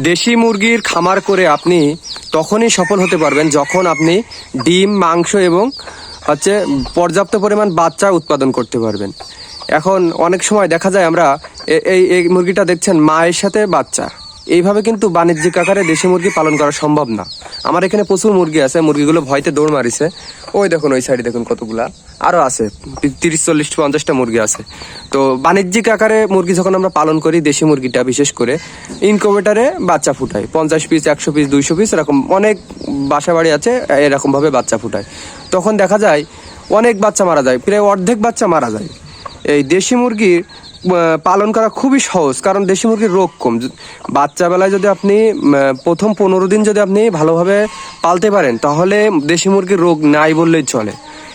দেশি মুরগির খামার করে আপনি তখনই সফল হতে পারবেন যখন আপনি ডিম, মাংস এবং হচ্ছে পর্যাপ্ত পরিমাণ বাচ্চা উৎপাদন করতে পারবেন। এখন অনেক সময় দেখা যায় আমরা এই এই মুরগিটা দেখছেন মায়ের সাথে বাচ্চা। এইভাবে কিন্তু বাণিজ্যিক আকারে দেশি মুরগি পালন করা সম্ভব না। আমার এখানে প্রচুর মুরগি আছে, মুরগিগুলো ভয়তে দৌড় মারিছে। ওই দেখুন, ওই সাইডে দেখুন কতগুলা। আরও আছে, তিরিশ, চল্লিশ, পঞ্চাশটা মুরগি আছে। তো বাণিজ্যিক আকারে মুরগি যখন আমরা পালন করি, দেশি মুরগিটা বিশেষ করে ইনকোভেটারে বাচ্চা ফুটায়। পঞ্চাশ পিস একশো পিস দুইশো পিস এরকম অনেক বাসা বাড়ি আছে এরকম ভাবে বাচ্চা ফুটায়। তখন দেখা যায়, অনেক বাচ্চা মারা যায়, প্রায় অর্ধেক বাচ্চা মারা যায়। এই দেশি মুরগির পালন করা খুবই সহজ, কারণ দেশি মুরগির রোগ কম। য- বাচ্চা বেলায় যদি আপনি প্রথম পনেরো দিন যদি আপনি ভালোভাবে পালতে পারেন, তাহলে দেশি মুরগির রোগ নাই বললেই চলে।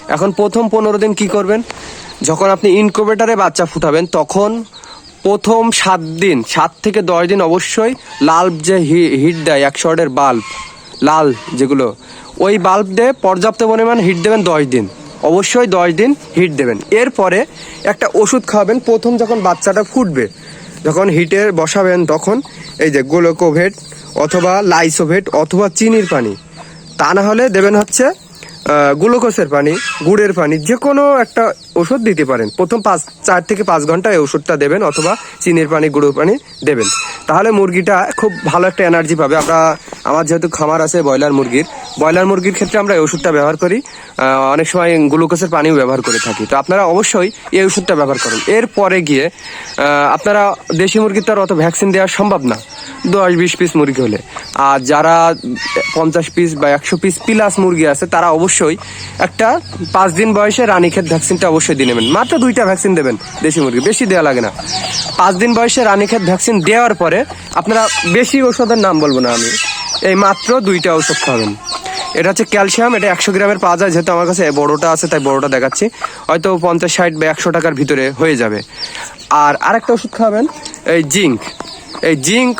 এখন প্রথম পনেরো দিন কি করবেন? যখন আপনি ইনকুবেটারে বাচ্চা ফুটাবেন, তখন প্রথম সাত দিন, সাত থেকে দশ দিন অবশ্যই লাল যে হিট দেয়, এক ওয়াটের বাল্ব লাল যেগুলো, ওই বাল্ব দিয়ে পর্যাপ্ত পরিমাণ হিট দেবেন দশ দিন। অবশ্যই দশ দিন হিট দেবেন। এরপরে একটা ওষুধ খাওয়াবেন প্রথম যখন বাচ্চাটা ফুটবে যখন হিটে বসাবেন তখন এই যে গ্লুকোভেট অথবা লাইসোভেট অথবা চিনির পানি তা না হলে দেবেন হচ্ছে আহ, গ্লুকোজের পানি গুড়ের পানি যে কোনো একটা ওষুধ দিতে পারেন। প্রথম পাঁচ চার থেকে পাঁচ ঘণ্টা এই ওষুধটা দেবেন অথবা চিনির পানি গুঁড়োর পানি দেবেন। তাহলে মুরগিটা খুব ভালো একটা এনার্জি পাবে। আমরা আমার যেহেতু খামার আছে ব্রয়লার মুরগির ব্রয়লার মুরগির ক্ষেত্রে আমরা এই ওষুধটা ব্যবহার করি। অনেক সময় গ্লুকোজের পানিও ব্যবহার করে থাকি। তো আপনারা অবশ্যই এই ওষুধটা ব্যবহার করুন। এরপরে গিয়ে আপনারা দেশি মুরগির তো আর অত ভ্যাকসিন দেওয়া সম্ভব না। দশ, বিশ পিস মুরগি হলে। আর যারা পঞ্চাশ পিস বা একশো পিস প্লাস মুরগি আছে, তারা অবশ্যই একটা পাঁচ দিন বয়সে রানীক্ষেত ভ্যাকসিনটা অবশ্যই দিয়ে নেবেন। মাত্র দুইটা ভ্যাকসিন দেবেন দেশি মুরগি। বেশি দেওয়া লাগে না। পাঁচ দিন বয়সে রানীক্ষেত ভ্যাকসিন দেওয়ার পরে আপনারা বেশি ওষুধের নাম বলব না আমি। এই মাত্র দুইটা ওষুধ খাবেন। এটা হচ্ছে ক্যালসিয়াম, এটা একশো গ্রামের পাওয়া যায়, যেহেতু আমার কাছে বড়টা আছে, তাই বড়টা দেখাচ্ছি। হয়তো পঞ্চাশ, ষাট বা একশো টাকার ভিতরে হয়ে যাবে। আর আরেকটা ওষুধ খাবেন, এই জিঙ্ক। এই জিঙ্ক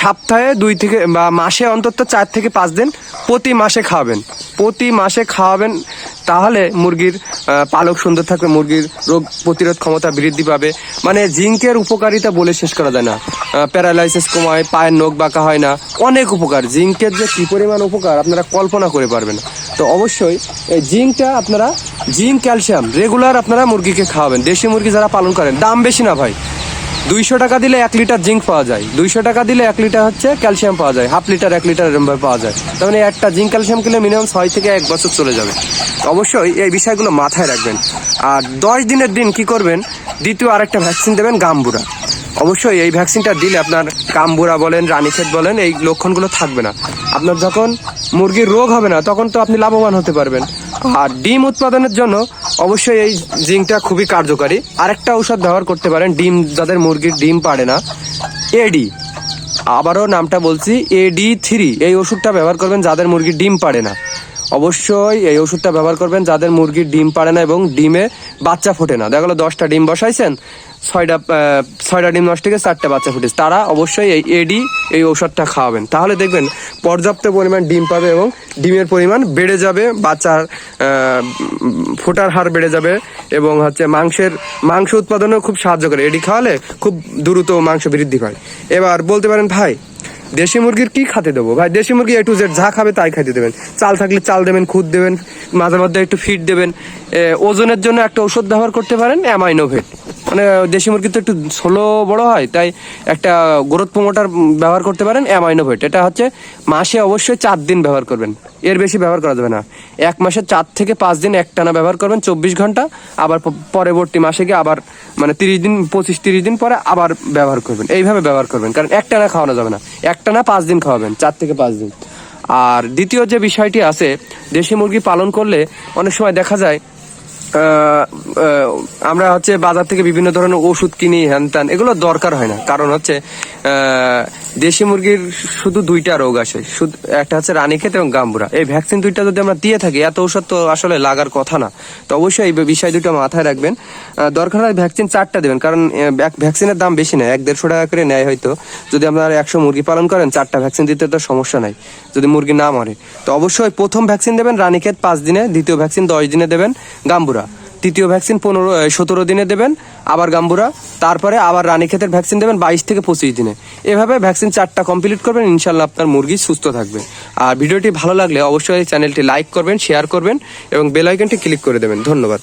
সপ্তাহে দুই থেকে, বা মাসে অন্তত চার থেকে পাঁচ দিন প্রতি মাসে খাওয়াবেন প্রতি মাসে খাওয়াবেন তাহলে মুরগির পালক সুন্দর থাকবে, মুরগির রোগ প্রতিরোধ ক্ষমতা বৃদ্ধি পাবে। মানে জিঙ্কের উপকারিতা বলে শেষ করা যায় না। প্যারালাইসিস কমায়, পায়ের নখ বাঁকা হয় না। অনেক উপকার। জিঙ্কের যে কি পরিমাণ উপকার আপনারা কল্পনা করে পারবেন তো অবশ্যই এই জিঙ্কটা আপনারা, জিঙ্ক, ক্যালসিয়াম রেগুলার আপনারা মুরগিকে খাওয়াবেন। দেশি মুরগি যারা পালন করেন, দাম বেশি না ভাই। দুইশো টাকা দিলে এক লিটার জিঙ্ক পাওয়া যায়। দুইশো টাকা দিলে এক লিটার হচ্ছে ক্যালসিয়াম পাওয়া যায়। হাফ লিটার, এক লিটার এরম ভাবে পাওয়া যায়। তার মানে একটা জিঙ্ক ক্যালসিয়াম কিনলে মিনিমাম ছয় থেকে এক বছর চলে যাবে। অবশ্যই এই বিষয়গুলো মাথায় রাখবেন। আর দশ দিনের দিন কি করবেন? দ্বিতীয় আরেকটা ভ্যাকসিন দেবেন, গাম্বুরা। অবশ্যই এই ভ্যাকসিনটা দিলে আপনার কাম্বুরা বলেন রানীক্ষেত বলেন, এই লক্ষণগুলো থাকবে না। আপনার যখন মুরগির রোগ হবে না, তখন তো আপনি লাভবান হতে পারবেন। আর ডিম উৎপাদনের জন্য অবশ্যই এই জিঙ্কটা খুবই কার্যকারী। আরেকটা ঔষধ ব্যবহার করতে পারেন, ডিম যাদের মুরগির ডিম পারে না এডি আবারও নামটা বলছি এডি থ্রি এই ওষুধটা ব্যবহার করবেন যাদের মুরগির ডিম পারে না। অবশ্যই এই ওষুধটা ব্যবহার করবেন যাদের মুরগির ডিম পাড়ে না এবং ডিমে বাচ্চা ফোটে না। দেখা গেলো দশটা ডিম বসাইছেন, ছয়টা ছয়টা ডিম নষ্ট থেকে চারটা বাচ্চা ফুটেছে। তারা অবশ্যই এই এডি এই ঔষধটা খাওয়াবেন। তাহলে দেখবেন পর্যাপ্ত পরিমাণ ডিম পাবে এবং ডিমের পরিমাণ বেড়ে যাবে, বাচ্চার ফোটার হার বেড়ে যাবে এবং হচ্ছে মাংসের, মাংস উৎপাদনেও খুব সাহায্য করে। এডি খাওয়ালে খুব দ্রুত মাংস বৃদ্ধি পায়। এবার বলতে পারেন ভাই দেশি মুরগির কি খাতে দেবো? ভাই, দেশি মুরগি এ টু জেড যা খাবে তাই খাইতে দেবেন। চাল থাকলে চাল দেবেন, খুদ দেবেন, মাঝে মধ্যে একটু ফিট দেবেন। ওজনের জন্য একটা ওষুধ ব্যবহার করতে পারেন অ্যামাইনোভেট মানে দেশি মুরগি তো একটু ষোলো বড় হয়, তাই একটা গ্রোথ প্রমোটার ব্যবহার করতে পারেন অ্যামাইনোভেট এটা হচ্ছে মাসে অবশ্যই চার দিন ব্যবহার করবেন। এর বেশি ব্যবহার করা যাবে না। এক মাসে চার থেকে পাঁচ দিন একটানা ব্যবহার করবেন, চব্বিশ ঘণ্টা। আবার পরবর্তী মাসে গিয়ে আবার মানে তিরিশ দিন, পঁচিশ, তিরিশ দিন পরে আবার ব্যবহার করবেন। এইভাবে ব্যবহার করবেন, কারণ একটানা খাওয়ানো যাবে না। একটানা পাঁচ দিন খাওয়াবেন, চার থেকে পাঁচ দিন। আর দ্বিতীয় যে বিষয়টি আছে, দেশি মুরগি পালন করলে অনেক সময় দেখা যায় আমরা হচ্ছে বাজার থেকে বিভিন্ন ধরনের ওষুধ কিনি, হ্যান ত্যান, এগুলো দরকার হয় না। কারণ হচ্ছে দেশি মুরগির শুধু দুইটা রোগ আসে। শুধু একটা হচ্ছে রানীক্ষেত এবং গাম্বুরা। এই ভ্যাকসিন দুইটা যদি আমরা দিয়ে থাকি, এত ওষুধ তো আসলে লাগার কথা না। তো অবশ্যই এই বিষয় দুটো মাথায় রাখবেন। দরকার হয় ভ্যাকসিন চারটা দেবেন, কারণ ভ্যাকসিনের দাম বেশি না এক দেড়শো টাকা করে নেয় হয়তো। যদি আপনারা একশো মুরগি পালন করেন, চারটা ভ্যাকসিন দিতে তো সমস্যা নাই, যদি মুরগি না মরে। তো অবশ্যই প্রথম ভ্যাকসিন দেবেন রানীক্ষেত পাঁচ দিনে, দ্বিতীয় ভ্যাকসিন দশ দিনে দেবেন গাম্বুরা। তৃতীয় ভ্যাকসিন পনেরো সতেরো দিনে দেবেন, আবার গাম্বুরা, তারপরে আবার রানীক্ষেতের ভ্যাকসিন দেবেন বাইশ থেকে পঁচিশ দিনে। এভাবে ভ্যাকসিন চারটা কমপ্লিট করবেন, ইনশাল্লাহ আপনার মুরগি সুস্থ থাকবে। আর ভিডিওটি ভালো লাগলে অবশ্যই চ্যানেলটি লাইক করবেন শেয়ার করবেন, এবং বেল আইকনটি ক্লিক করে দেবেন। ধন্যবাদ।